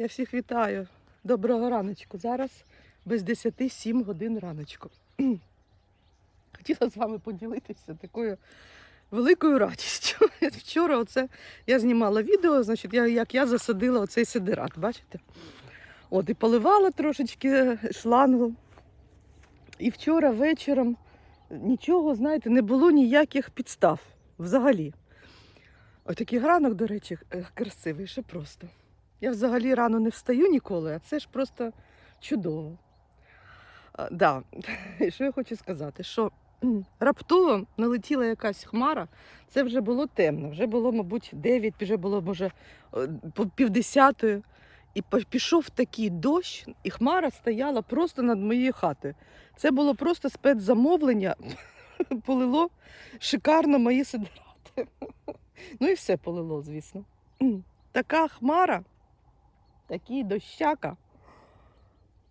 Я всіх вітаю. Доброго раночку. Зараз без 10 7 годин раночку. Хотіла з вами поділитися такою великою радістю. Вчора оце я знімала відео, значить, я, як я засадила оцей сидират, бачите? От і поливала трошечки шлангу. І вчора вечором нічого, знаєте, не було ніяких підстав взагалі. Отакий гранок, до речі, е, красивий, ще просто. Я взагалі рано не встаю ніколи, а це ж просто чудово. А, да. І що я хочу сказати, що раптово налетіла якась хмара, це вже було темно, вже було, мабуть, 9, вже було, може, півдесятої. І пішов такий дощ, і хмара стояла просто над моєю хатою. Це було просто спецзамовлення, полило шикарно мої сидирати. Ну і все полило, звісно. Така хмара, такий дощака.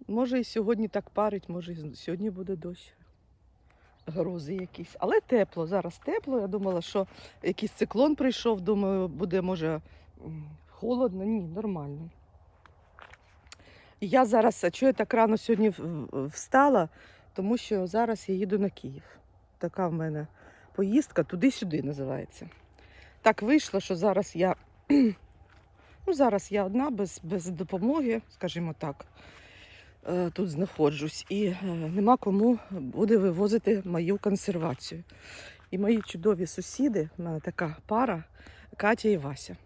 Може і сьогодні так парить, може і сьогодні буде дощ. Грози якісь. Але тепло, зараз тепло. Я думала, що якийсь циклон прийшов, думаю, буде, може, холодно. Ні, нормально. Я зараз, а чого я так рано сьогодні встала, тому що зараз я їду на Київ. Така в мене поїздка туди-сюди називається. Так вийшло, що зараз я, ну, зараз я одна без, без допомоги, скажімо так, е, тут знаходжусь. І е, нема кому буде вивозити мою консервацію. І мої чудові сусіди, в мене така пара Катя і Вася.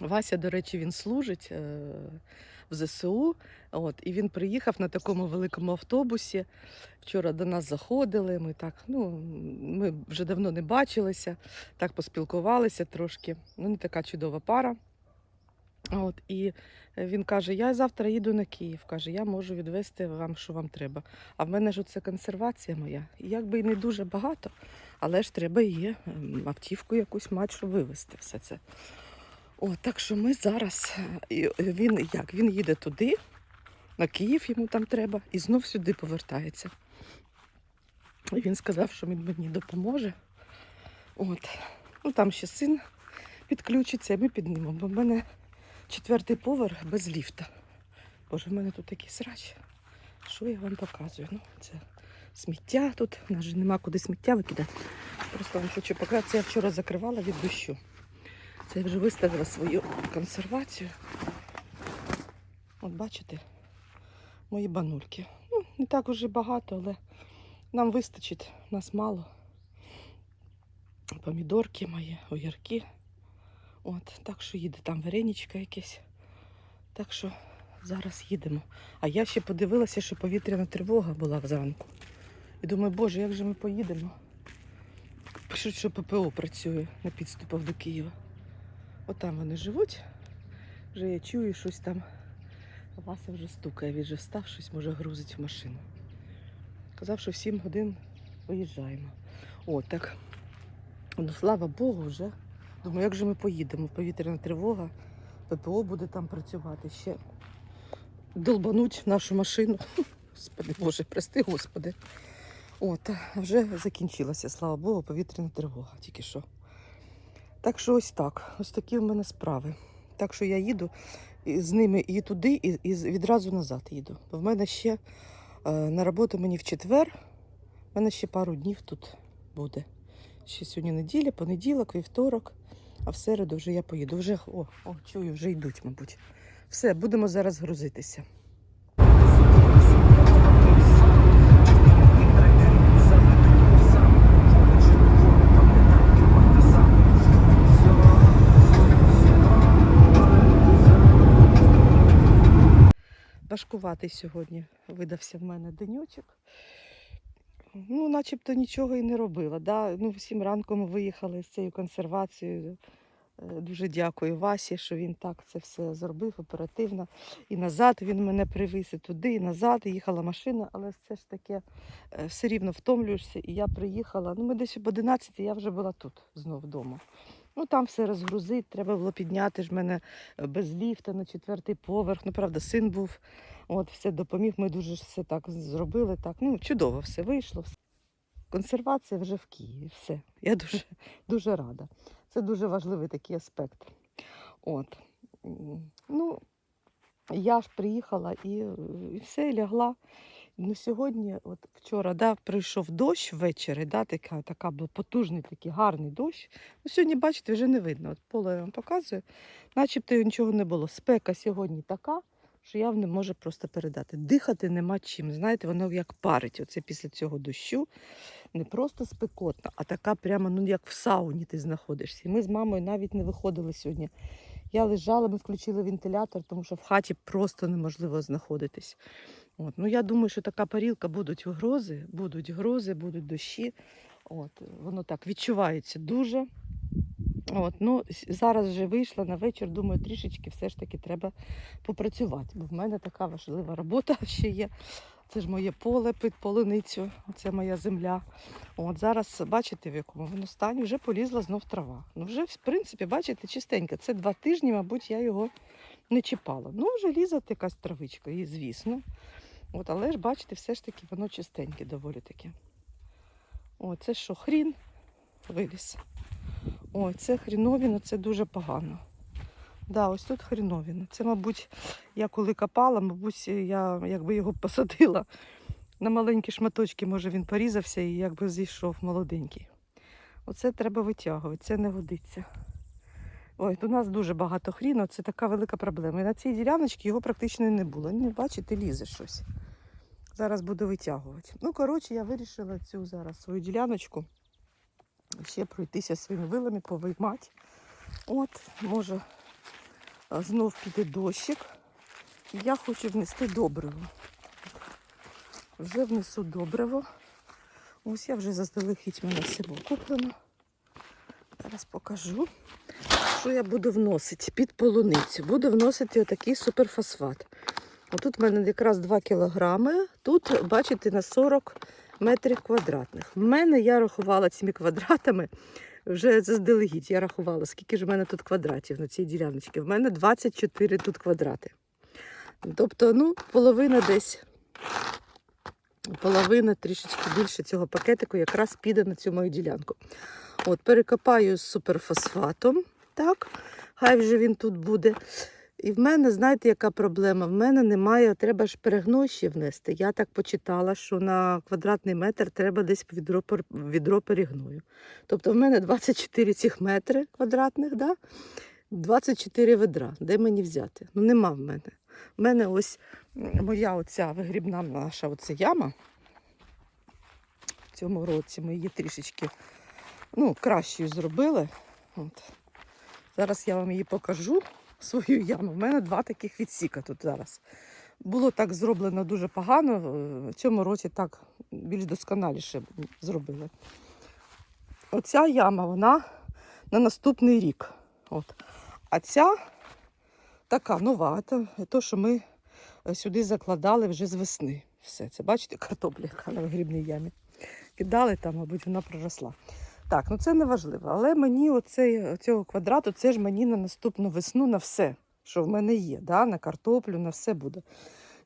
Вася, до речі, він служить е, в ЗСУ. От, і він приїхав на такому великому автобусі. Вчора до нас заходили. Ми так, ну, ми вже давно не бачилися, так поспілкувалися трошки. Ну, не така чудова пара. От, і він каже: Я завтра їду на Київ. Каже, я можу відвезти вам, що вам треба. А в мене ж це консервація моя. І якби і не дуже багато, але ж треба є ем, автівку якусь мати, щоб вивезти все це. О, так що ми зараз. е, Він як? Він їде туди, на Київ йому там треба, і знов сюди повертається. І він сказав, що він мені допоможе. От. Ну там ще син підключиться, і ми піднімемо. Бо в мене четвертий поверх без ліфта. Боже, в мене тут такий срач. Що я вам показую? Ну, це сміття тут, у нас же нема куди сміття викидати. Просто вам хочу показати. Це я вчора закривала від дощу. Це я вже виставила свою консервацію. От бачите, мої банульки. Ну, не так уже багато, але нам вистачить, нас мало. Помідорки мої, огірки. От, так що їде там вареничка якесь. Так що зараз їдемо. А я ще подивилася, що повітряна тривога була зранку. І думаю, боже, як же ми поїдемо? Пишуть, що ППО працює на підступах до Києва. От там вони живуть. Вже я чую щось там. Вася вже стукає, він вже встав, щось може грузить в машину. Казав, що в 7 годин виїжджаємо. О, так. Ну, слава Богу, вже. Думаю, як же ми поїдемо? Повітряна тривога, ППО буде там працювати ще. Долбануть нашу машину. Господи Боже, прости, Господи. От, вже закінчилася, слава Богу, повітряна тривога тільки що. Так що ось так. Ось такі в мене справи. Так що я їду з ними і туди, і, і відразу назад їду. В мене ще е, на роботу мені в четвер. В мене ще пару днів тут буде. Ще сьогодні неділя, понеділок, вівторок, а в середу вже я поїду. Вже о, о, чую, вже йдуть, мабуть. Все, будемо зараз грузитися. Важкуватий сьогодні видався в мене денючок. Ну, начебто нічого і не робила. Да? Ну, всім ранком виїхали з цією консервацією. Е, Дуже дякую Васі, що він так це все зробив оперативно. І назад він мене привіз, і туди, і назад. І їхала машина, але все ж таке все рівно втомлюєшся. І я приїхала. Ну, ми десь об 11 я вже була тут знов вдома. Ну там все розгрузити, треба було підняти ж мене е, без ліфта на четвертий поверх. Ну, правда, син був. От, все допоміг. Ми дуже все так зробили. Так. Ну, чудово все вийшло. Консервація вже в Києві. Все. Я дуже, дуже рада. Це дуже важливий такий аспект. От. Ну, Я ж приїхала і, е, і все, лягла. Ну, сьогодні, от вчора, да, прийшов дощ ввечері, да, така, така був потужний, такий гарний дощ. Ну, сьогодні, бачите, вже не видно. От поле я вам показую, начебто нічого не було. Спека сьогодні така, що я не можу просто передати. Дихати нема чим. Знаєте, воно як парить. Оце після цього дощу. Не просто спекотно, а така прямо, ну як в сауні ти знаходишся. І ми з мамою навіть не виходили сьогодні. Я лежала, ми включили вентилятор, тому що в хаті просто неможливо знаходитись. От. Ну, я думаю, що така парілка будуть грози, будуть грози, будуть дощі. От. Воно так відчувається дуже. От. Ну, зараз вже вийшла на вечір, думаю, трішечки все ж таки треба попрацювати, бо в мене така важлива робота ще є. Це ж моє поле під полуницю, це моя земля. От зараз бачите, в якому воно стані, вже полізла знов трава. Ну вже, в принципі, бачите, чистенько. Це два тижні, мабуть, я його не чіпала. Ну, вже ліза якась травичка, і звісно. От, але ж бачите, все ж таки воно чистеньке доволі таке. О, це що, хрін виліз. Ой, це хріновіна, це дуже погано. Да, ось тут хріновіна. Це, мабуть, я коли копала, мабуть, я якби його посадила на маленькі шматочки, може він порізався і якби зійшов молоденький. Оце треба витягувати, це не годиться. Ой, у нас дуже багато хріну, це така велика проблема. І на цій діляночці його практично не було. Не бачите, лізе щось. Зараз буду витягувати. Ну, коротше, я вирішила цю зараз свою діляночку ще пройтися своїми вилами, повиймати. От, може, знов піде дощик. І я хочу внести добриво. Вже внесу добриво. Ось я вже заздалегідь мене село куплено. Зараз покажу, що я буду вносити під полуницю. Буду вносити отакий суперфосфат. Отут в мене якраз 2 кілограми. Тут, бачите, на 40 метрів квадратних. В мене я рахувала цими квадратами вже заздалегідь. Я рахувала, скільки ж в мене тут квадратів на цій діляночці. В мене 24 тут квадрати. Тобто, ну, половина десь. Половина трішечки більше цього пакетику якраз піде на цю мою ділянку. От, перекопаю з суперфосфатом. Так, хай вже він тут буде. І в мене, знаєте, яка проблема? В мене немає, треба ж перегной ще внести. Я так почитала, що на квадратний метр треба десь відро, відро перегною. Тобто в мене 24 цих метри квадратних, да? 24 ведра. Де мені взяти? Ну нема в мене. В мене ось моя оця вигрібна наша оця яма. В цьому році ми її трішечки ну, кращою зробили. От. Зараз я вам її покажу, свою яму. У мене два таких відсіка тут зараз. Було так зроблено дуже погано. е, В цьому році так більш досконаліше зробили. Оця яма, вона на наступний рік. От. А ця така нова, це то, що ми е, сюди закладали вже з весни. Все, це бачите, картопля, яка на вигрібній ямі. Кидали там, мабуть, вона проросла. Так, ну це не важливо. Але мені оцей, цього квадрату, це ж мені на наступну весну на все, що в мене є, да? на картоплю, на все буде.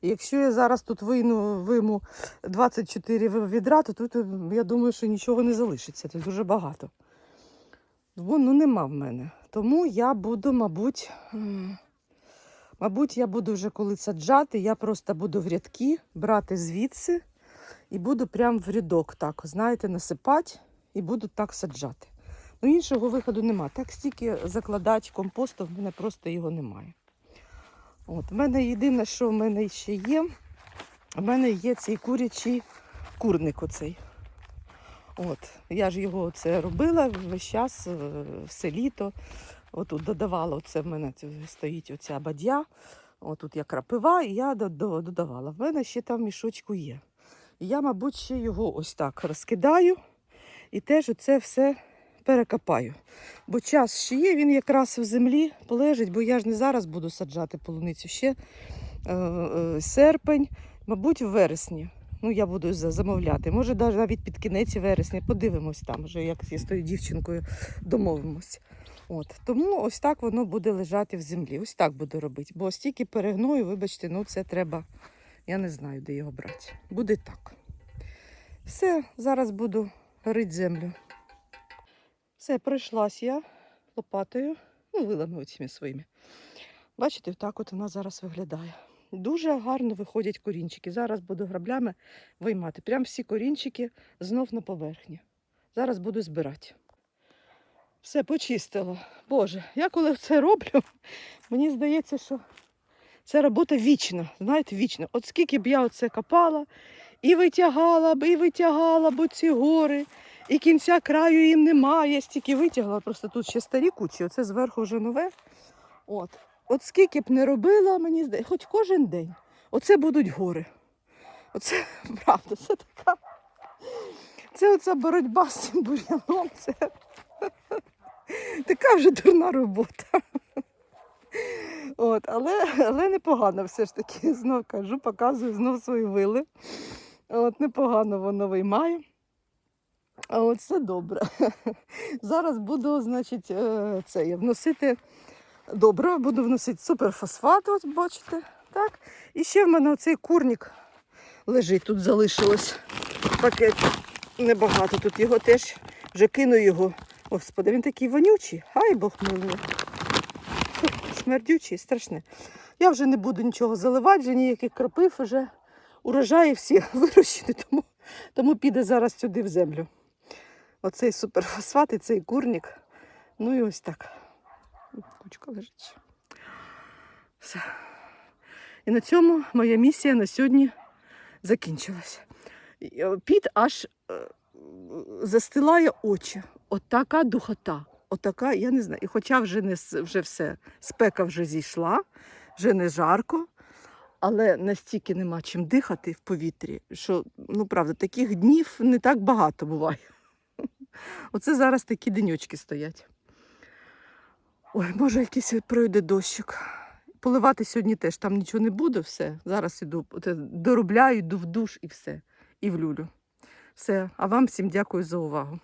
І якщо я зараз тут вийну, вийму 24 відра, то тут я думаю, що нічого не залишиться. Це дуже багато. Бо ну нема в мене. Тому я буду, мабуть, мабуть, я буду вже коли саджати, я просто буду в рядки брати звідси і буду прямо в рядок так, знаєте, насипати і буду так саджати. Ну, іншого виходу нема. Так стільки закладати компосту, в мене просто його немає. От, в мене єдине, що в мене ще є, в мене є цей курячий курник оцей. От, я ж його оце робила весь час, е, все літо. Отут додавала, оце в мене стоїть оця бадья. Отут я крапива, і я до- до- додавала. В мене ще там мішочку є. Я, мабуть, ще його ось так розкидаю і теж оце все перекопаю. Бо час ще є, він якраз в землі полежить, бо я ж не зараз буду саджати полуницю, ще е, е, серпень, мабуть, в вересні. Ну, я буду замовляти. Може, навіть під кінець вересня. Подивимось там, вже як я з тою дівчинкою домовимось. От. Тому ось так воно буде лежати в землі. Ось так буду робити. Бо стільки перегною, вибачте, ну це треба. Я не знаю, де його брати. Буде так. Все, зараз буду рити землю. Все, пройшлась я лопатою, ну, вилами оціми своїми. Бачите, так от вона зараз виглядає. Дуже гарно виходять корінчики. Зараз буду граблями виймати. Прям всі корінчики знов на поверхні. Зараз буду збирати. Все, почистила. Боже, я коли це роблю, мені здається, що це робота вічна. Знаєте, вічна. От скільки б я оце копала і витягала б, і витягала б ці гори, і кінця краю їм немає. Стільки витягла, просто тут ще старі кучі, оце зверху вже нове. От. От скільки б не робила, мені здається, хоч кожен день. Оце будуть гори. Оце правда, це така. Це оця боротьба з цим бур'яном. Це така вже дурна робота. От, але, але непогано все ж таки. Знов кажу, показую знов свої вили. От, непогано воно виймає. А от все добре. Зараз буду, значить, е, це, я вносити добре, буду вносити суперфосфат, ось бачите. Так? І ще в мене оцей курник лежить, тут залишилось пакет. Небагато тут його теж вже кину його. Господи, він такий вонючий, хай Бог милує. Смердючий, страшне. Я вже не буду нічого заливати, вже ніяких кропив, вже урожаї всі вирощені, тому, тому піде зараз сюди в землю. Оцей суперфосфат і цей курник. Ну і ось так. Кучка лежить. Все. І на цьому моя місія на сьогодні закінчилася. І, е, аж е, застилає очі. Отака духота. Отака, я не знаю. І хоча вже не вже все, спека вже зійшла, вже не жарко, але настільки нема чим дихати в повітрі, що ну правда, таких днів не так багато буває. Оце зараз такі денючки стоять. Ой, може, якийсь пройде дощик. Поливати сьогодні теж там нічого не буде, все. Зараз іду, доробляю, йду в душ і все. І в люлю. Все. А вам всім дякую за увагу.